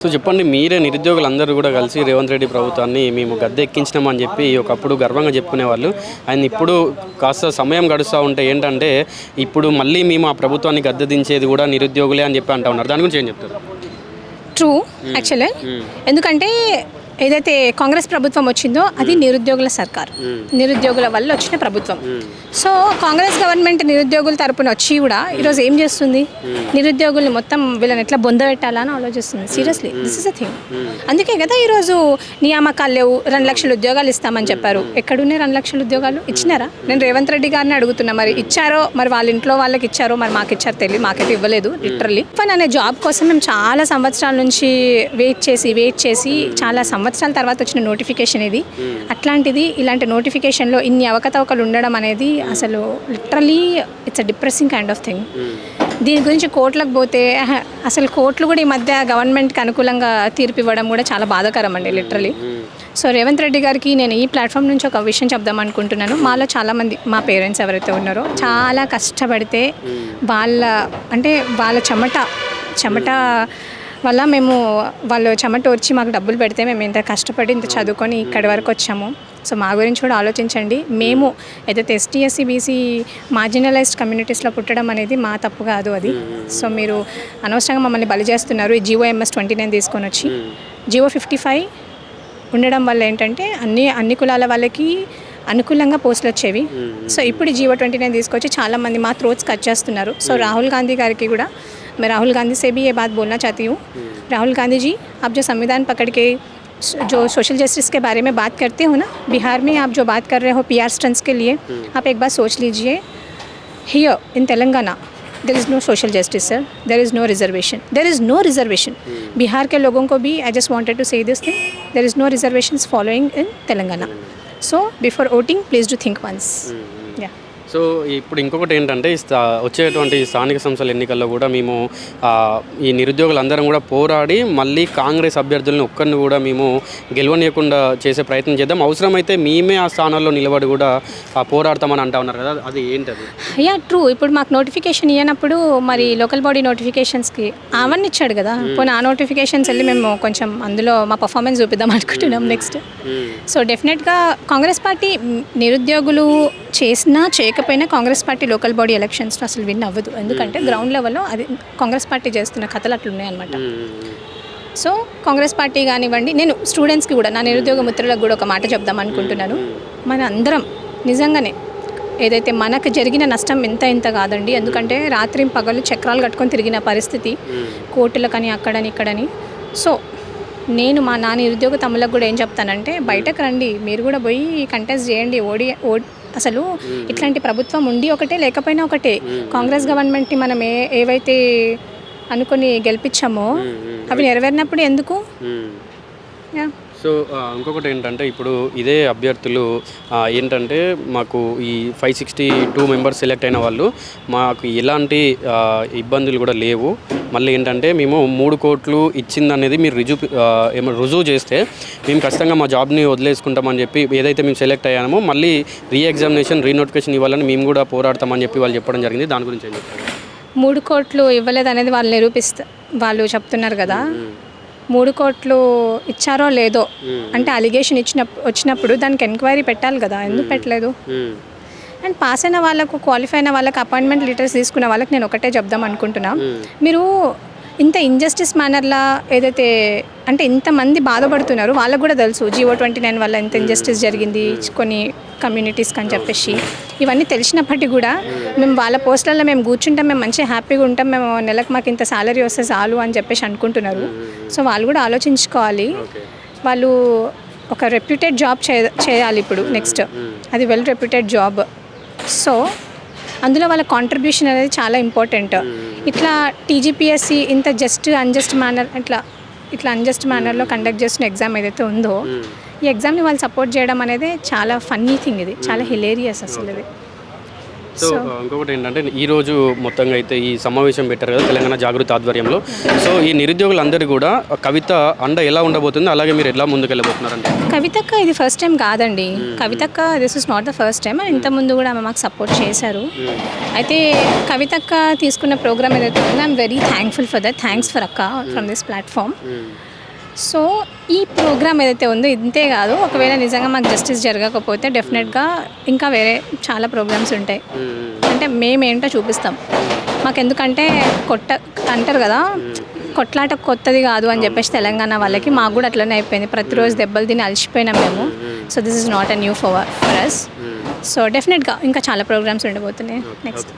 So చెప్పండి మీరే నిరుద్యోగులు అందరూ కూడా కలిసి రేవంత్ రెడ్డి ప్రభుత్వాన్ని మేము గద్దె ఎక్కించినామని చెప్పి ఒకప్పుడు గర్వంగా చెప్పుకునేవాళ్ళు. ఆయన ఇప్పుడు కాస్త సమయం గడుస్తూ ఉంటే ఏంటంటే ఇప్పుడు మళ్ళీ మేము ఆ ప్రభుత్వాన్ని గద్దె దించేది కూడా నిరుద్యోగులే అని చెప్పి అంటా ఉన్నారు. దాని గురించి ఏం చెప్తారు? ట్రూ యాక్చువల్లీ ఎందుకంటే ఏదైతే కాంగ్రెస్ ప్రభుత్వం వచ్చిందో అది నిరుద్యోగుల సర్కార్. నిరుద్యోగుల వల్ల వచ్చిన ప్రభుత్వం. సో కాంగ్రెస్ గవర్నమెంట్ నిరుద్యోగుల తరపున వచ్చి కూడా ఈరోజు ఏం చేస్తుంది? నిరుద్యోగుల్ని మొత్తం వీళ్ళని ఎట్లా బొంద పెట్టాలా అని ఆలోచిస్తుంది seriously this is a thing అందుకే కదా ఈరోజు నియామకాలు లేవు రెండు లక్షల ఉద్యోగాలు ఇస్తామని చెప్పారు. ఎక్కడున్నాయి రెండు లక్షల ఉద్యోగాలు? ఇచ్చినారా? నేను రేవంత్ రెడ్డి గారిని అడుగుతున్నా మరి ఇచ్చారో? మరి వాళ్ళ ఇంట్లో వాళ్ళకి ఇచ్చారో? మరి మాకు ఇచ్చారో తెలియదు మాకైతే ఇవ్వలేదు లిటరలీ ఫన్ అనే జాబ్ కోసం మేము చాలా సంవత్సరాల నుంచి వెయిట్ చేసి వెయిట్ చేసి చాలా సంవత్సరాల తర్వాత వచ్చిన నోటిఫికేషన్ ఇది. అట్లాంటిది ఇలాంటి నోటిఫికేషన్లో ఇన్ని అవకతవకలు ఉండడం అనేది అసలు literally it's a depressing kind of thing దీని గురించి కోర్టులకు పోతే అసలు కోర్టులు కూడా ఈ మధ్య గవర్నమెంట్కి అనుకూలంగా తీర్పు ఇవ్వడం కూడా చాలా బాధాకరం అండి లిటరలీ. సో రేవంత్ రెడ్డి గారికి నేను ఈ ప్లాట్ఫామ్ నుంచి ఒక విషయం చెప్దాం అనుకుంటున్నాను. మాలో చాలామంది మా పేరెంట్స్ ఎవరైతే ఉన్నారో చాలా కష్టపడితే వాళ్ళ అంటే వాళ్ళ చెమట చెమట వల్ల మేము వాళ్ళు చెమట వచ్చి మాకు డబ్బులు పెడితే మేము ఇంత కష్టపడి ఇంత చదువుకొని ఇక్కడి వరకు వచ్చాము. సో మా గురించి కూడా ఆలోచించండి. మేము ఏదైతే ఎస్టీ ఎస్సీ బీసీ మార్జినలైజ్డ్ కమ్యూనిటీస్లో పుట్టడం అనేది మా తప్పు కాదు అది. సో మీరు అనవసరంగా మమ్మల్ని బలి చేస్తున్నారు. ఈ జియో ఎంఎస్ ట్వంటీ నైన్ తీసుకొని వచ్చి జియో ఫిఫ్టీ ఫైవ్ ఉండడం వల్ల ఏంటంటే అన్ని అన్ని కులాల వాళ్ళకి అనుకూలంగా పోస్టులు వచ్చేవి. సో ఇప్పుడు జీవో ట్వంటీ నైన్ తీసుకొచ్చి చాలామంది మా థ్రోట్స్ కట్ చేస్తున్నారు. సో రాహుల్ గాంధీ గారికి కూడా मैं राहुल गांधी से भी ये बात बोलना चाहती हूँ। हम्म। राहुल गांधी जी आप जो संविधान पकड़ के जो सोशल जस्टिस के बारे में बात करते हो ना बिहार में आप जो बात कर रहे हो पी आर स्टंट्स के लिए हम्म। आप एक बार सोच लीजिए। Here in Telangana there is no social justice sir there is no reservation there is no reservation Bihar के लोगों को भी I just wanted to say this thing there is no reservation following in Telangana so before voting please do think once या so ఇప్పుడు ఇంకొకటి ఏంటంటే స్థా- వచ్చేటువంటి స్థానిక సంస్థల ఎన్నికల్లో కూడా మేము ఈ నిరుద్యోగులందరం కూడా పోరాడి మళ్ళీ కాంగ్రెస్ అభ్యర్థులను ఒక్కరిని కూడా మేము గెలవనీయకుండా చేసే ప్రయత్నం చేద్దాం. అవసరమైతే మేమే ఆ స్థానాల్లో నిలబడి కూడా పోరాడతామని అంటా ఉన్నారు కదా అది ఏంటది? యా ట్రూ ఇప్పుడు మాకు నోటిఫికేషన్ ఇవ్వనప్పుడు మరి లోకల్ బాడీ నోటిఫికేషన్స్కి అవన్నీ ఇచ్చాడు కదా. పోనీ ఆ నోటిఫికేషన్స్ వెళ్ళి మేము కొంచెం అందులో మా పర్ఫార్మెన్స్ చూపిద్దాం అనుకుంటున్నాం నెక్స్ట్ సో డెఫినెట్గా కాంగ్రెస్ పార్టీ నిరుద్యోగులు చేసినా చేయకపోయినా కాంగ్రెస్ పార్టీ లోకల్ బాడీ ఎలక్షన్స్లో అసలు విన్ అవ్వదు. ఎందుకంటే గ్రౌండ్ లెవెల్లో అది కాంగ్రెస్ పార్టీ చేస్తున్న కథలు అట్లున్నాయి అనమాట సో కాంగ్రెస్ పార్టీ కానివ్వండి నేను స్టూడెంట్స్కి కూడా నా నిరుద్యోగ మిత్రులకు కూడా ఒక మాట చెప్దాం అనుకుంటున్నాను. మన అందరం నిజంగానే ఏదైతే మనకు జరిగిన నష్టం ఎంత ఇంత కాదండి. ఎందుకంటే రాత్రి పగలు చక్రాలు కట్టుకొని తిరిగిన పరిస్థితి. కోర్టులకని అక్కడని ఇక్కడని. సో నేను మా నా నిరుద్యోగ తమ్ములకు కూడా ఏం చెప్తానంటే బయటకు రండి. మీరు కూడా పోయి కంటెస్ట్ చేయండి. ఓడి ఓ అసలు ఇట్లాంటి ప్రభుత్వం ఉండి ఒకటే లేకపోయినా ఒకటే. కాంగ్రెస్ గవర్నమెంట్ని మనం ఏ ఏవైతే అనుకొని గెలిపించామో అవి నెరవేరినప్పుడు ఎందుకు? యా. సో ఇంకొకటి ఏంటంటే ఇప్పుడు ఇదే అభ్యర్థులు ఏంటంటే మాకు ఈ five sixty two members select అయిన వాళ్ళు మాకు ఎలాంటి ఇబ్బందులు కూడా లేవు. మళ్ళీ ఏంటంటే మేము మూడు కోట్లు ఇచ్చింది అనేది మీరు రుజువు ఏమో రుజువు చేస్తే మేము ఖచ్చితంగా మా జాబ్ని వదిలేసుకుంటామని చెప్పి ఏదైతే మేము సెలెక్ట్ అయ్యామో మళ్ళీ రీ ఎగ్జామినేషన్ రీ నోటిఫికేషన్ ఇవ్వాలని మేము కూడా పోరాడతామని చెప్పి వాళ్ళు చెప్పడం జరిగింది. దాని గురించి ఏం చెప్తారు? మూడు కోట్లు ఇవ్వలేదు అనేది వాళ్ళు నిరూపిస్తా వాళ్ళు చెప్తున్నారు కదా. మూడు కోట్లు ఇచ్చారో లేదో అంటే అలిగేషన్ ఇచ్చిన వచ్చినప్పుడు దానికి ఎంక్వైరీ పెట్టాలి కదా ఎందుకు పెట్టలేదు. అండ్ పాస్ అయిన వాళ్ళకు క్వాలిఫై అయిన వాళ్ళకి అపాయింట్మెంట్ లెటర్స్ తీసుకున్న వాళ్ళకి నేను ఒకటే చెప్దాం అనుకుంటున్నా. మీరు ఇంత ఇంజస్టిస్ మేనర్లా ఏదైతే అంటే ఇంతమంది బాధపడుతున్నారు వాళ్ళకు కూడా తెలుసు. జియో ట్వంటీ నైన్ వల్ల ఎంత ఇంజస్టిస్ జరిగింది కొన్ని కమ్యూనిటీస్కి అని చెప్పేసి. ఇవన్నీ తెలిసినప్పటికీ కూడా మేము వాళ్ళ పోస్టులలో మేము కూర్చుంటాం మేము మంచిగా హ్యాపీగా ఉంటాం మేము నెలకు మాకు ఇంత సాలరీ వస్తే చాలు అని చెప్పేసి అనుకుంటున్నారు. సో వాళ్ళు కూడా ఆలోచించుకోవాలి. వాళ్ళు ఒక రెప్యూటెడ్ జాబ్ చేయాలి ఇప్పుడు నెక్స్ట్ అది వెల్ రెప్యూటెడ్ జాబ్ సో అందులో వాళ్ళ కాంట్రిబ్యూషన్ అనేది చాలా ఇంపార్టెంట్ ఇట్లా టీజీపీఎస్సి ఇంత జస్ట్ అన్జస్ట్ మేనర్ ఇట్లా ఇట్లా అన్జస్ట్ మేనర్లో కండక్ట్ చేస్తున్న ఎగ్జామ్ ఏదైతే ఉందో ఈ ఎగ్జామ్ని వాళ్ళు సపోర్ట్ చేయడం అనేది చాలా ఫన్నీ థింగ్ ఇది. చాలా హిలేరియస్ అసలు ఇది. సో ఇంకొకటి ఏంటంటే ఈ రోజు మొత్తంగా అయితే ఈ సమావేశం పెట్టారు కదా తెలంగాణ జాగృతి ఆధ్వర్యంలో. సో ఈ నిరుద్యోగులందరూ కూడా కవిత అండ ఎలా ఉండబోతుంది అలాగే మీరు ఎలా ముందుకెళ్ళబోతున్నారంటే కవితక్క ఇది ఫస్ట్ టైం కాదండి. కవితక్క this is not the first time ఇంత ముందు కూడా ఆమె మాకు సపోర్ట్ చేశారు. అయితే కవితక్క తీసుకున్న ప్రోగ్రామ్ ఏదైతే ఉందో I'm very thankful for that thanks for అక్క ఫ్రమ్ దిస్ ప్లాట్ఫామ్ సో ఈ ప్రోగ్రామ్ ఏదైతే ఉందో ఇంతే కాదు. ఒకవేళ నిజంగా మాకు జస్టిస్ జరగకపోతే డెఫినెట్గా ఇంకా వేరే చాలా ప్రోగ్రామ్స్ ఉంటాయి. అంటే మేమేంటో చూపిస్తాం. మాకు ఎందుకంటే కొట్ట అంటారు కదా కొట్లాట కొత్తది కాదు అని చెప్పేసి తెలంగాణ వాళ్ళకి మాకు కూడా అట్లనే అయిపోయింది. ప్రతిరోజు దెబ్బలు తిని అలసిపోయినాం మేము. So this is not a new for for us so డెఫినెట్గా ఇంకా చాలా ప్రోగ్రామ్స్ ఉండబోతున్నాయి నెక్స్ట్